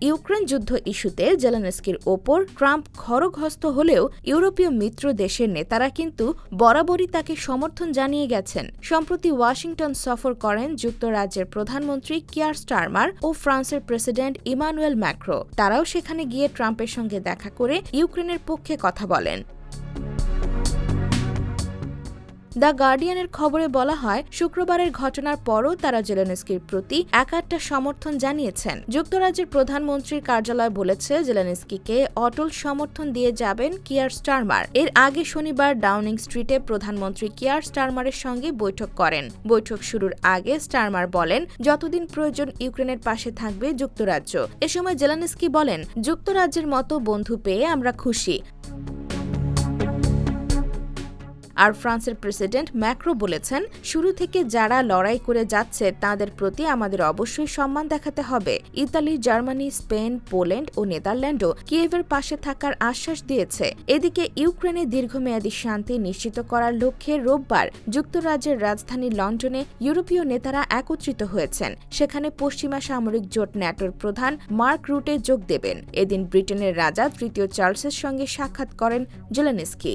Ukraine যুদ্ধ ইস্যুতে জেলানস্কির ওপর ট্রাম্প খড়গহস্ত হলেও ইউরোপীয় মিত্র দেশের নেতারা কিন্তু বরাবরই তাকে সমর্থন জানিয়ে গেছেন। সম্প্রতি ওয়াশিংটন সফর করেন যুক্তরাজ্যের প্রধানমন্ত্রী কিয়ার স্টারমার ও ফ্রান্সের প্রেসিডেন্ট ইমানুয়েল ম্যাক্রো। তারাও সেখানে গিয়ে ট্রাম্পের সঙ্গে দেখা করে ইউক্রেনের পক্ষে কথা বলেন। দ্য গার্ডিয়ানের খবরে বলা হয়, শুক্রবারের ঘটনার পরও তারা জেলেনস্কির প্রতি একাট্টা সমর্থন জানিয়েছেন। যুক্তরাজ্যের প্রধানমন্ত্রীর কার্যালয় বলেছে, জেলেনস্কিকে অটল সমর্থন দিয়ে যাবেন কিয়ার স্টারমার। এর আগে শনিবার ডাউনিং স্ট্রিটে প্রধানমন্ত্রী কিয়ার স্টারমারের সঙ্গে বৈঠক করেন। বৈঠক শুরুর আগে স্টারমার বলেন, যতদিন প্রয়োজন ইউক্রেনের পাশে থাকবে যুক্তরাজ্য। এ সময় জেলেনস্কি বলেন, যুক্তরাজ্যের মতো বন্ধু পেয়ে আমরা খুশি। আর ফ্রান্সের প্রেসিডেন্ট ম্যাক্রো বলেছেন, শুরু থেকে যারা লড়াই করে যাচ্ছে তাদের প্রতি আমাদের অবশ্যই সম্মান দেখাতে হবে। ইতালি, জার্মানি, স্পেন, পোল্যান্ড ও নেদারল্যান্ডও কিয়েভের পাশে থাকার আশ্বাস দিয়েছে। এদিকে ইউক্রেনে দীর্ঘমেয়াদী শান্তি নিশ্চিত করার লক্ষ্যে রোববার যুক্তরাজ্যের রাজধানী লন্ডনে ইউরোপীয় নেতারা একত্রিত হয়েছেন। সেখানে পশ্চিমা সামরিক জোট ন্যাটোর প্রধান মার্ক রুটে যোগ দেবেন। এদিন ব্রিটেনের রাজা তৃতীয় চার্লসের সঙ্গে সাক্ষাৎ করেন Zelensky.